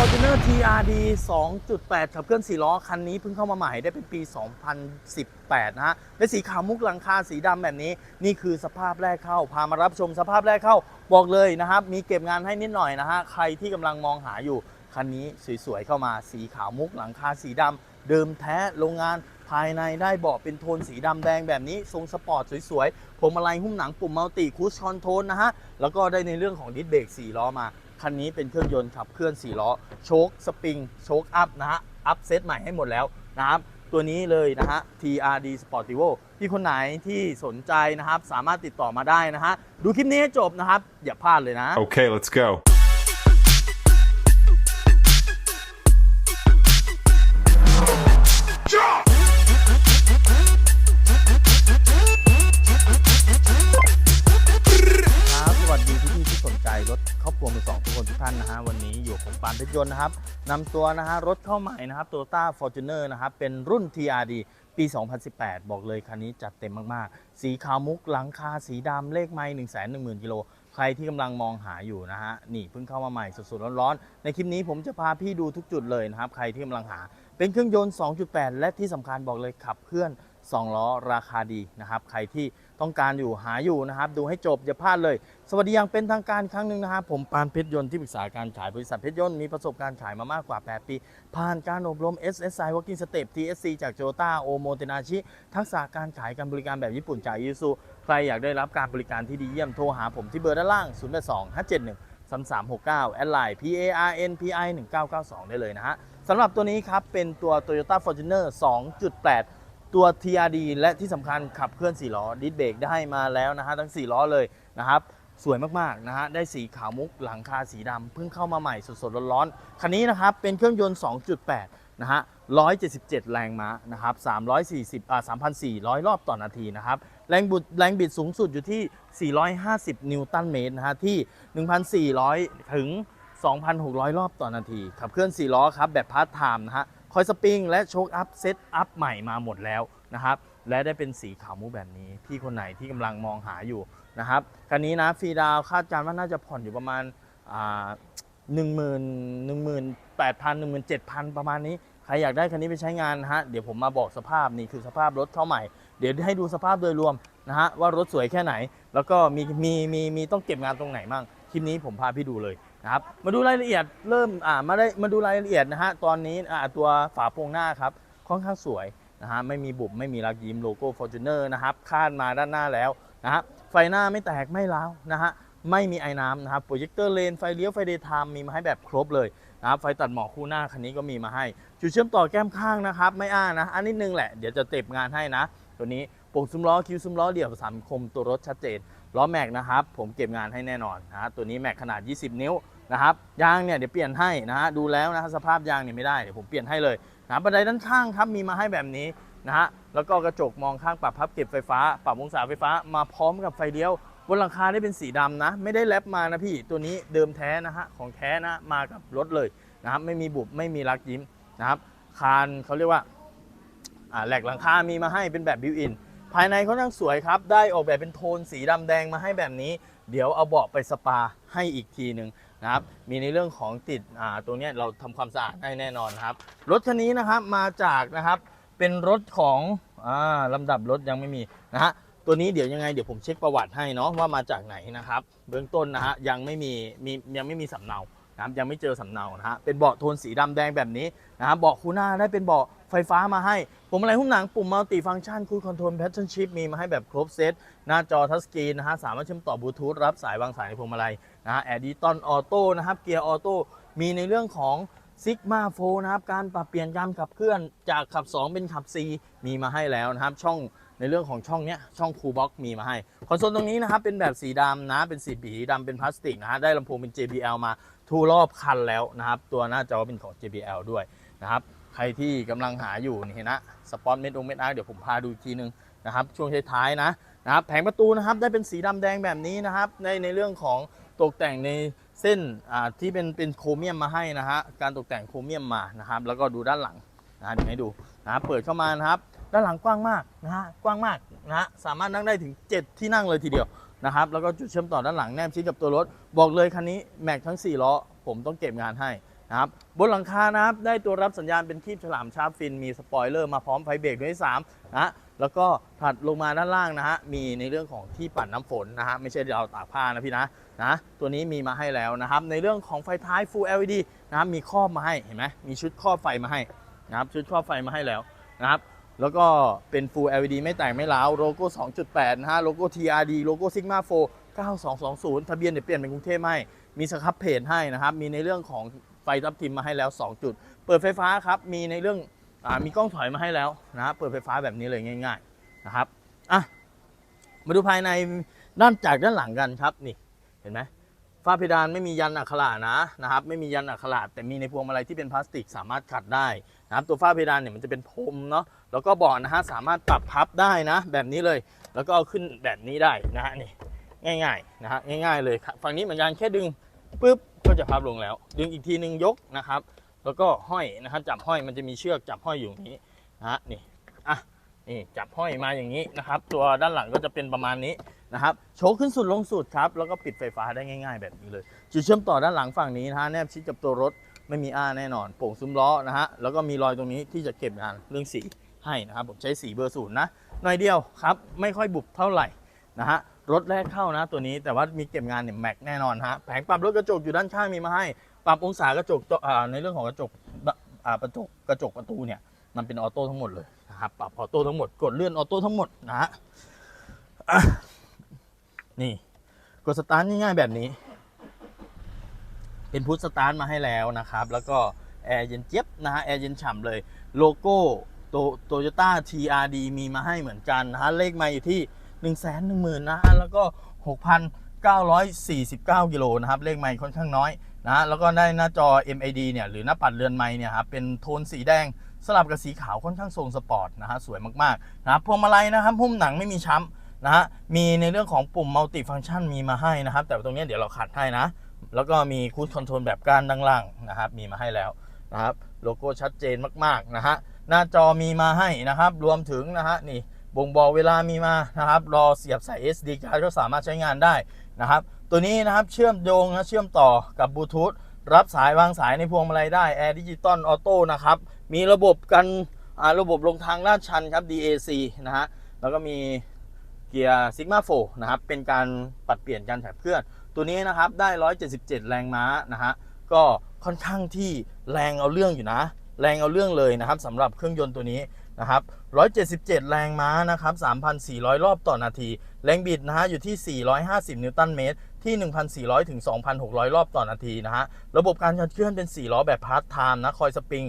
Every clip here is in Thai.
Fortuner TRD 2.8 ขับเคลื่อน4ล้อ คันนี้เพิ่งเข้ามาใหม่ได้เป็นปี 2018 นะฮะเป็นสีขาวมุกหลังคาสีดำแบบนี้ นี่คือสภาพแรกเข้า พามารับชมสภาพแรกเข้า บอกเลยนะครับ มีเก็บงานให้นิดหน่อยนะฮะ ใครที่กำลังมองหาอยู่ คันนี้สวยๆ เข้ามาสีขาวมุกหลังคาสีดำเดิมแท้โรงงานภายในได้เบาะเป็นโทนสีดำแดงแบบนี้ ทรงสปอร์ตสวยๆพวงมาลัยหุ้มหนังปุ่มมัลติคูชคอนโทรลนะฮะ แล้วก็ได้ในเรื่องของดิสเบรก4ล้อมา คันนี้เป็นเครื่องยนต์ขับเคลื่อน 4 ล้อ โชคสปริง โชคอัพนะฮะ อัพเซตใหม่ให้หมดแล้วนะครับตัวนี้เลยนะฮะ TRD Sportivo ที่คนไหนที่สนใจนะครับ สามารถติดต่อมาได้นะฮะ ดูคลิปนี้ให้จบนะครับ อย่าพลาดเลยนะ Okay, let's go. ยนต์นะครับนำตัวนะฮะรถเข้าใหม่นะครับ Toyota Fortuner นะครับ เป็นรุ่น TRD ปี 2018 บอกเลยคันนี้จัดเต็มมาก ๆ สีขาวมุกหลังคาสีดำเลขไมล์1 1 0 0 0 0กิโลใครที่กำลังมองหาอยู่นะฮะนี่เพิ่งเข้ามาใหม่สดๆร้อนๆ ในคลิปนี้ผมจะพาพี่ดูทุกจุดเลยนะครับ ใครที่กำลังหา เป็นเครื่องยนต์ 2.8 และที่สำคัญบอกเลยขับเคลื่อน 2 ล้อราคาดีนะครับ ใครที่ ต้องการอยู่หาอยู่นะครับ ดูให้จบอย่าพลาดเลย สวัสดีอย่างเป็นทางการครั้งหนึ่งนะครับ ผมปานเพชรยนต์ที่ปรึกษาการขายบริษัทเพชรยนต์มีประสบการณ์ขายมามากกว่า 8 ปี ผ่านการอบรม SSI Working Step TSC จาก Toyota o m o t e n a c h i ทักษะการขายการบริการแบบญี่ปุ่นจากยูซูใครอยากได้รับการบริการที่ดีเยี่ยมโทรหาผมที่เบอร์ด้านล่าง 0 8 2 5 7 1 3 3 6 9แอดไลน์ P A R N P I 1992 ได้เลยนะฮะสำหรับตัวนี้ครับ เป็นตัว Toyota Fortuner 2.8 ตัว TRD และที่สำคัญขับเคลื่อน4ล้อดิสเบรกได้มาแล้วนะฮะทั้ง 4 ล้อเลยนะครับสวยมากๆนะฮะได้สีขาวมุกหลังคาสีดำเพิ่งเข้ามาใหม่สดๆร้อนๆคันนี้นะครับเป็นเครื่องยนต์ 2.8 นะฮะ 177 แรงม้านะครับ 340อ่า3,400 รอบต่อนาทีนะครับ แรงบุดแรงบิดสูงสุดอยู่ที่ 450 นิวตันเมตรนะฮะที่ 1,400 ถึง 2,600 รอบต่อนาทีขับเคลื่อน 4 ล้อครับแบบพาร์ทไทม์นะฮะ คอยสปริงและโชคอัพเซตอัพใหม่มาหมดแล้วนะครับ และได้เป็นสีขาวมุกแบบนี้ พี่คนไหนที่กำลังมองหาอยู่นะครับคันนี้นะฟรีดาวคาดการณ์ว่าน่าจะผ่อนอยู่ประมาณหนึ่งหมื่นหนึ่งหมื่นแปดพันหนึ่งหมื่นเจ็ดพันประมาณนี้ใครอยากได้คันนี้ไปใช้งานนะฮะเดี๋ยวผมมาบอกสภาพนี่คือสภาพรถเข้าใหม่ เดี๋ยวให้ดูสภาพโดยรวมนะฮะว่ารถสวยแค่ไหน แล้วก็มีมีมีมีต้องเก็บงานตรงไหนมั่งคลิปนี้ผมพาพี่ดูเลย นะครับมาดูรายละเอียดเริ่มอ่ามาได้มาดูรายละเอียดนะฮะตอนนี้อ่าตัวฝาโปรงหน้าครับค่อนข้างสวยนะฮะไม่มีบุบไม่มีรักยิ้มโลโก้ Fortuner นะครับคาดมาด้านหน้าแล้วนะฮะไฟหน้าไม่แตกไม่ร้าวนะฮะไม่มีไอ้น้ำนะครับโปรเจคเตอร์เลนไฟเลี้ยวไฟเดย์ไทม์มีมาให้แบบครบเลยนะครับไฟตัดหมอกคู่หน้าคันนี้ก็มีมาให้ จุดเชื่อมต่อแก้มข้างนะครับ ไม่อ้านะ อันนิดนึงแหละ เดี๋ยวจะเต็บงานให้นะ ตัวนี้ป่งซุ้มล้อคิวซุ้มล้อเดี่ยวสัมคมตัวรถชัดเจน ล้อแม็กนะครับผมเก็บงานให้แน่นอนนะฮะตัวนี้แม็กขนาด 20 นิ้วนะครับยางเนี่ยเดี๋ยวเปลี่ยนให้นะฮะดูแล้วนะฮะสภาพยางเนี่ยไม่ได้เดี๋ยวผมเปลี่ยนให้เลยนะบันไดด้านข้างครับมีมาให้แบบนี้นะฮะแล้วก็กระจกมองข้างปรับพับเก็บไฟฟ้า ปรับองศาไฟฟ้ามาพร้อมกับไฟเลี้ยวบนหลังคาได้เป็นสีดำนะ ไม่ได้แรปมานะพี่ตัวนี้เดิมแท้นะฮะของแท้นะมากับรถเลยนะครับไม่มีบุบไม่มีรักยิ้มนะครับคานเขาเรียกว่าอ่าแหลกหลังคามีมาให้เป็นแบบบิวอิน ภายในเขานั่งสวยครับ ได้ออกแบบเป็นโทนสีดำแดงมาให้แบบนี้ เดี๋ยวเอาเบาะไปสปาให้อีกทีหนึ่งนะครับ มีในเรื่องของติดอ่าตรงเนี้ยเราทำความสะอาดให้แน่นอนครับ รถคันนี้นะครับมาจากนะครับเป็นรถของอ่าลำดับรถยังไม่มีนะฮะตัวนี้เดี๋ยวยังไงเดี๋ยวผมเช็คประวัติให้เนาะว่ามาจากไหนนะครับ เบื้องต้นนะฮะยังไม่มีมียังไม่มีสำเนา นะครับยังไม่เจอสำเนานะฮะเป็นเบาะโทนสีดำแดงแบบนี้นะครับเบาะคูน้าได้เป็นเบาะไฟฟ้ามาให้ผมอะไรหุ้มหนังปุ่มมัลติฟัง c t ชันคู c คอนโทรลแพทเทิร์นชิพมีมาให้แบบครบเซตหน้าจอทัชสกรีนนะฮะสามารถเชื่อมต่อบลูทูธรับสายวางสายในพวงมาลัยนะฮะแอร์ดิตอนออโต้นะครับเกียร์ออโต้มีในเรื่องของซิกมาโฟนะครับการปรับเปลี่ยนการขับเคลื่อนจากขับ 2 เป็นขับ 4 มีมาให้แล้วนะครับช่อง ในเรื่องของช่องเนี้ยช่องคูบ็อกมีมาให้คอนโซลตรงนี้นะครับเป็นแบบสีดำนะเป็นสีสีดำเป็นพลาสติกนะฮะได้ลำโพงเป็น JBL มาทูรอบคันแล้วนะครับตัวหน้าจอเป็นของ JBL ด้วยนะครับใครที่กำลังหาอยู่นี่นะสปอตเม็ดองเม็ดอาร์เดี๋ยวผมพาดูอีกทีนึงนะครับช่วงท้ายๆนะนะครับแผงประตูนะครับได้เป็นสีดำแดงแบบนี้นะครับในในเรื่องของตกแต่งในเส้นอ่าที่เป็นเป็นโครเมียมมาให้นะฮะการตกแต่งโครเมียมมานะครับแล้วก็ดูด้านหลัง นะเดี๋ยวให้ดูนะเปิดเข้ามานะครับ ด้านหลังกว้างมากนะฮะกว้างมากนะฮะสามารถนั่งได้ถึง 7 ที่นั่งเลยทีเดียวนะครับ แล้วก็จุดเชื่อมต่อด้านหลังแนบชิดกับตัวรถ บอกเลยคันนี้แม็กทั้ง 4 ล้อ ผมต้องเก็บงานให้นะครับบนหลังคานะครับได้ตัวรับสัญญาณเป็นคีบฉลามชาร์ปฟินมีสปอยเลอร์มาพร้อมไฟเบรกด้วยสามนะแล้วก็ถัดลงมาด้านล่างนะฮะมีในเรื่องของที่ปั่นน้ำฝนนะฮะไม่ใช่เราตากผ้านะพี่นะนะตัวนี้มีมาให้แล้วนะครับในเรื่องของไฟท้าย Full LED นะครับมีครอบมาให้เห็นไหมมีชุดครอบไฟมาให้ นะครับชุดครอบไฟมาให้แล้วนะครับ แล้วก็เป็น Full LED ไม่แตกไม่ร้าวโลโก้ 2.8 นะฮะโลโก้ TRD โลโก้ Sigma 4 9220 ทะเบียนเดี๋ยวเปลี่ยนเป็นกรุงเทพให้ มีสครับเพจให้นะครับ มีในเรื่องของไฟทับทิมมาให้แล้ว 2 จุด เปิดไฟฟ้าครับ มีในเรื่องอมีกล้องถอยมาให้แล้วนะครับเปิดไฟฟ้าแบบนี้เลยง่าย ๆนะครับอะมาดูภายในด้านจากด้านหลังกันครับนี่เห็นไหม ฝ้าเพดานไม่มียันอักขระนะนะครับ ไม่มียันอักขระแต่มีในพวงมาลัยที่เป็นพลาสติกสามารถขัดได้นะครับตัวฝ้าเพดานเนี่ยมันจะเป็นพรมเนาะแล้วก็เบาะนะฮะสามารถปรับพับได้นะ แบบนี้เลย แล้วก็เอาขึ้นแบบนี้ได้นะฮะนี่ง่ายๆนะฮะง่าย ๆ เลยฝั่งนี้เหมือนกันแค่ดึงปุ๊บก็จะพับลงแล้ว ดึงอีกทีนึงยกนะครับ แล้วก็ห้อยนะครับจับห้อยมันจะมีเชือกจับห้อยอยู่นี้นะฮะนี่อะนี่จับห้อยมาอย่างนี้นะครับ ตัวด้านหลังก็จะเป็นประมาณนี้ นะครับโชว์ขึ้นสุดลงสุดครับแล้วก็ปิดไฟฟ้าได้ง่าย ๆ แบบนี้เลย จุดเชื่อมต่อด้านหลังฝั่งนี้นะฮะแนบชิดกับตัวรถไม่มีอ้าแน่นอนโป่งซุ้มล้อนะฮะแล้วก็มีรอยตรงนี้ที่จะเก็บงานเรื่องสีให้นะครับผมใช้สีเบอร์ศูนย์นะหน่อยเดียวครับไม่ค่อยบุบเท่าไหร่นะฮะรถแรกเข้านะตัวนี้แต่ว่ามีเก็บงานเนี่ยแม็กแน่นอนฮะแผงปรับรถกระจกอยู่ด้านข้างมีมาให้ ปรับองศากระจกในเรื่องของกระจกอ่ากระจกกระจกประตูเนี่ยมันเป็นออโต้ทั้งหมดเลยนะครับปรับออโต้ทั้งหมดกดเลื่อนออโต้ทั้งหมดนะฮะ นี่ กดสตาร์ทง่ายๆแบบนี้ เป็นพุทสตาร์ทมาให้แล้วนะครับ แล้วก็แอร์เย็นเจี๊ยบนะฮะแอร์เย็นฉ่ำเลย โลโก้โตโตโยต้า TRD มีมาให้เหมือนกันนะฮะเลขไมาอยู่ที่ 1 1 0 0 0 0นะฮะแล้วก็ 6,949 กิโลนะครับ เลขไมค์ค่อนข้างน้อยนะฮะแล้วก็ได้หน้าจอ MAD เนี่ยหรือหน้าปัดเรือนไม้เนี่ยครับเป็นโทนสีแดงสลับกับสีขาวค่อนข้างทรงสปอร์ตนะฮะสวยมากๆนะครับพวงมาลัยนะครับหุ้มหนังไม่มีช้ำ นะฮะมีในเรื่องของปุ่มมัลติฟัง c t ชันมีมาให้นะครับ แต่ตรงนี้เดี๋ยวเราขัดให้นะ แล้วก็มีคูดคอนโทรลแบบก้านด้านล่างนะครับมีมาให้แล้วนะครับโลโก้ชัดเจนมากๆนะฮะหน้าจอมีมาให้นะครับ รวมถึงนะฮะนี่บ่งบอกเวลามีมานะครับ รอเสียบใส่ SD card ก็สามารถใช้งานได้นะครับ ตัวนี้นะครับเชื่อมโยงนะเชื่อมต่อกับบลูทูธรับสายวางสายในพวงมาลัยได้แอร์ดิจิตอลออโต้นะครับ มีระบบกันระบบลงทางลาดชันครับ DAC นะฮะแล้วก็มี เกียร์ Sigma 4นะครับ เป็นการปัดเปลี่ยนการขับเคลื่อน ตัวนี้นะครับได้ 177 แรงม้านะฮะ ก็ค่อนข้างที่แรงเอาเรื่องอยู่นะ แรงเอาเรื่องเลยนะครับสำหรับเครื่องยนต์ตัวนี้นะครับ 177 แรงม้านะครับ 3,400 รอบต่อนาที แรงบิดนะฮะอยู่ที่ 450 นิวตันเมตร ที่ 1,400 ถึง 2,600 รอบต่อนาทีนะฮะ ระบบการขับเคลื่อนเป็น 4 ล้อแบบพาร์ทไทม์นะ คอยสปริง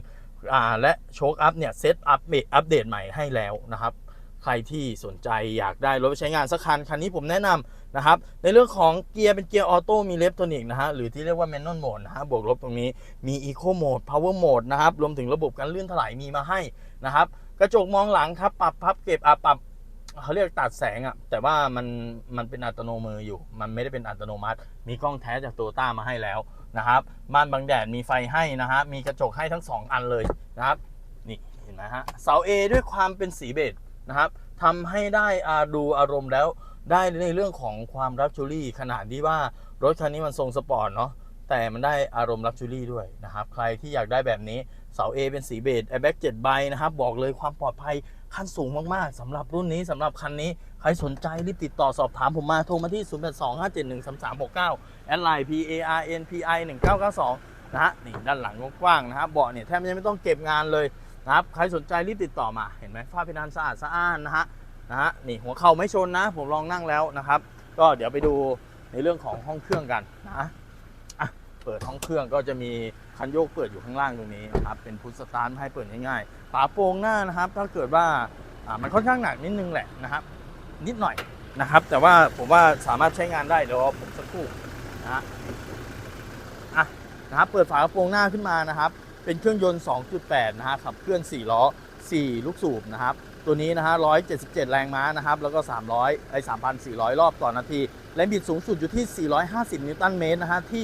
และโชคอัพเนี่ยเซตอัพเอัปเดตใหม่ให้แล้วนะครับ ใครที่สนใจอยากได้รถไปใช้งานสักคัน คันนี้ผมแนะนำนะครับ ในเรื่องของเกียร์เป็นเกียร์ออโต้มีเลฟโทนิกนะฮะ หรือที่เรียกว่าแมนนวลโหมดนะฮะ บวกลบตรงนี้มีอีโคโหมดพาวเวอร์โหมดนะครับ รวมถึงระบบการเลื่อนถลายมีมาให้นะครับ กระจกมองหลังครับ ปรับพับเก็บอะปรับเขาเรียกตัดแสงอะแต่ว่ามันมันเป็นอัตโนมืออยู่ มันไม่ได้เป็นอัตโนมัติ มีกล้องแท้จากโตต้ามาให้แล้วนะครับม่านบังแดดมีไฟให้นะฮะมีกระจกให้ทั้ง 2 อันเลยนะครับนี่เห็นไหมฮะเสา A ด้วยความเป็นสีเบจ นะครับทำให้ได้อาดูอารมณ์แล้วได้ในเรื่องของความรักชูรี่ขนาดที่ว่ารถคันนี้มันทรงสปอร์ตเนาะแต่มันได้อารมณ์ลักชูรี่ด้วยนะครับ ใครที่อยากได้แบบนี้เสา A เป็นสีเบจแอร์แบ็ก7ใบนะครับ บอกเลยความปลอดภัยขั้นสูงมาก ๆสำหรับรุ่นนี้สำหรับคันนี้ ใครสนใจรีบติดต่อสอบถามผมมา โทรมาที่ 0825713369 แอดไลน์ P A R N P I 1992 นะฮะนี่ด้านหลังกว้างๆนะครับเบาะเนี่ยแทบจะไม่ต้องเก็บงานเลย นะครับใครสนใจรีบติดต่อมาเห็นไหมฝ้าเพดานสะอาดสะอ้านนะฮะนะฮะนี่หัวเข่าไม่ชนนะ ผมลองนั่งแล้วนะครับ ก็เดี๋ยวไปดูในเรื่องของห้องเครื่องกันนะอะเปิดห้องเครื่องก็จะมีคันโยกเปิดอยู่ข้างล่างตรงนี้นะครับเป็นพุทสตาร์ทให้เปิดง่ายๆฝาโปร่งหน้านะครับ ถ้าเกิดว่าอ่ามันค่อนข้างหนักนิดนึงแหละนะครับ นิดหน่อยนะครับ แต่ว่าผมว่าสามารถใช้งานได้เดี๋ยวผมสักครู่นะฮะอะนะครับเปิดฝากระโปรงหน้าขึ้นมานะครับ เป็นเครื่องยนต์ 2.8 นะฮะขับเคลื่อน 4 ล้อ 4 ลูกสูบนะครับ ตัวนี้นะฮะ 177 แรงม้านะครับ แล้วก็ 300 ไอ้3,400 รอบต่อนาที แรงบิดสูงสุดอยู่ที่ 450 นิวตันเมตรนะฮะ ที่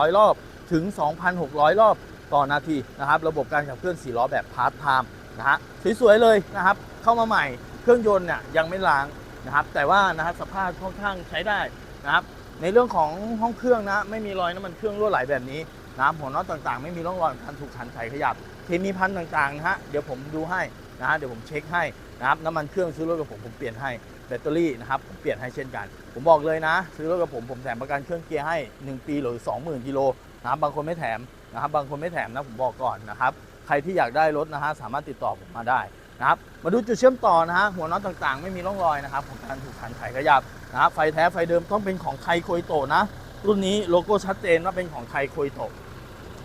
1,400 รอบ ถึง 2,600 รอบต่อนาทีนะครับ ระบบการขับเคลื่อน 4 ล้อแบบพาร์ทไทม์นะฮะ สวยๆ เลยนะครับ เข้ามาใหม่ เครื่องยนต์เนี่ยยังไม่ล้างนะครับ แต่ว่านะครับสภาพค่อนข้างใช้ได้นะครับ ในเรื่องของห้องเครื่องนะ ไม่มีรอยน้ำมันเครื่องรั่วไหลแบบนี้ นะครับหัวน็อตต่างๆ ไม่มีร่องรอยการถูกขันไขขยับเคมีพันต่างๆนะฮะเดี๋ยวผมดูให้นะฮะเดี๋ยวผมเช็คให้นะครับน้ำมันเครื่องซื้อรถกับผมผมเปลี่ยนให้แบตเตอรี่นะครับผมเปลี่ยนให้เช่นกัน ผมบอกเลยนะ ซื้อรถกับผมผมแถมประกันเครื่องเกียร์ให้ 1 ปีหรือ 20,000กิโลนะครับบางคนไม่แถมนะครับบางคนไม่แถมนะผมบอกก่อนนะครับใครที่อยากได้รถนะฮะสามารถติดต่อผมมาได้นะครับมาดูจุดเชื่อมต่อนะฮะหัวน็อตต่างๆ ไม่มีร่องรอยนะครับของการถูกขันไขขยับนะครับไฟแท้ไฟเดิมต้องเป็นของไทยโคยโตนะรุ่นนี้โลโก้ชัดเจนว่าเป็นของไทยโคยโต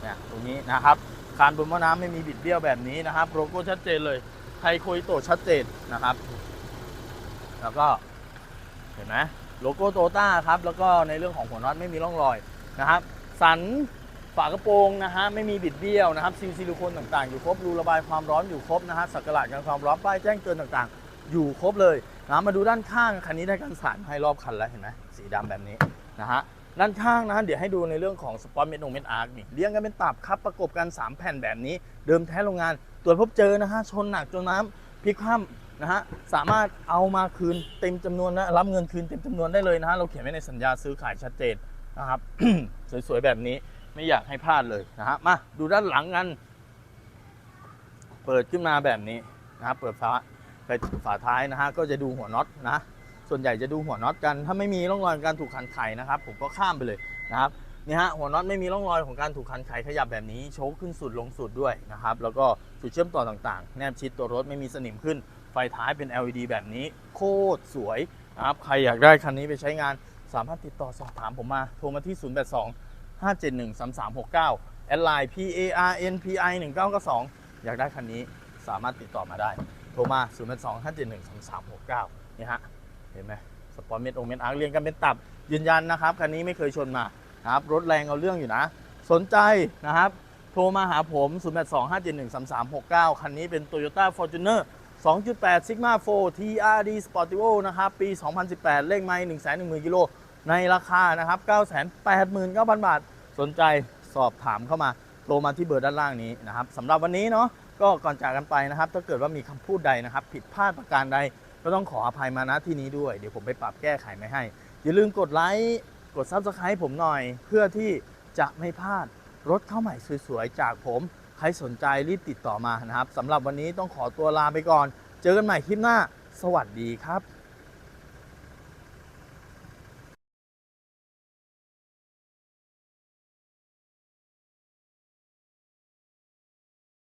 เนี่ยตรงนี้นะครับการบนหม้อน้ำไม่มีบิดเบี้ยวแบบนี้นะครับโลโก้ชัดเจนเลยไทโคยโตชัดเจนนะครับ แล้วก็เห็นไหมโลโก้โตต้าครับ แล้วก็ในเรื่องของหัวน็อตไม่มีร่องรอยนะครับ สันฝากระโปรงนะฮะไม่มีบิดเบี้ยวนะครับซีลซิลิโคนต่างๆ อยู่ครบรูระบายความร้อนอยู่ครบนะฮะสักหลาดกันความร้อนป้ายแจ้งเตือนต่างๆ อยู่ครบเลยนะมาดูด้านข้างคันนี้ได้การสานให้รอบคันแล้วเห็นไหมสีดำแบบนี้นะฮะ ด้านข้างนะเดี๋ยวให้ดูในเรื่องของสปอตเมทงเมทอาร์คนี่เรียงกันเป็นตับครับประกบกัน 3 แผ่นแบบนี้ เดิมแท้โรงงานตรวจพบเจอนะฮะชนหนักจนน้ำพลิกคว่ำนะฮะสามารถเอามาคืนเต็มจำนวนนะรับเงินคืนเต็มจำนวนได้เลยนะฮะเราเขียนไว้ในสัญญาซื้อขายชัดเจนนะครับสวยๆแบบนี้ไม่อยากให้พลาดเลยนะฮะมาดูด้านหลังกัน เปิดขึ้นมาแบบนี้นะครับเปิดฝาไปฝาท้ายนะฮะก็จะดูหัวน็อตนะ ส่วนใหญ่จะดูหัวน็อตกัน ถ้าไม่มีร่องรอยการถูกขันไขนะครับ ผมก็ข้ามไปเลยนะครับนี่ฮะหัวน็อตไม่มีร่องรอยของการถูกขันไขขยับแบบนี้ โชคขึ้นสุดลงสุดด้วยนะครับแล้วก็จุดเชื่อมต่อต่างๆ แนบชิดตัวรถไม่มีสนิมขึ้น ไฟท้ายเป็น LED แบบนี้ โคตรสวยนะครับใครอยากได้คันนี้ไปใช้งานสามารถติดต่อสอบถามผมมาโทรมาที่ 082 571 3369แอดไลน์ P A R N P I 1992อยากได้คันนี้สามารถติดต่อมาได้ โทรมา 082 571 3369นี่ฮะ เห็นไหมสปอร์ตเมทองเมทอาร์เรียงกันเป็นตับยืนยันนะครับคันนี้ไม่เคยชนมานะครับรถแรงเอาเรื่องอยู่นะ สนใจนะครับ โทรมาหาผม 0 8 2 5 7 1 3 3 6 9 คันนี้เป็น Toyota Fortuner 2.8 Sigma 4 TRD Sportivo นะครับ ปี 2018 เลขไมล์110,000กิโลในราคานะครับ 989,000 บาท สนใจสอบถามเข้ามาโทรมาที่เบอร์ด้านล่างนี้นะครับสำหรับวันนี้เนาะก็ก่อนจากกันไปนะครับ ถ้าเกิดว่ามีคำพูดใดนะครับ ผิดพลาดประการใด ก็ต้องขออภัยมาณที่นี้ด้วย เดี๋ยวผมไปปรับแก้ไขไม่ให้ อย่าลืมกดไลค์กด Subscribe ผมหน่อย เพื่อที่จะไม่พลาดรถเข้าใหม่สวยๆ จากผม ใครสนใจรีบติดต่อมานะครับสำหรับวันนี้ต้องขอตัวลาไปก่อน เจอกันใหม่คลิปหน้า สวัสดีครับ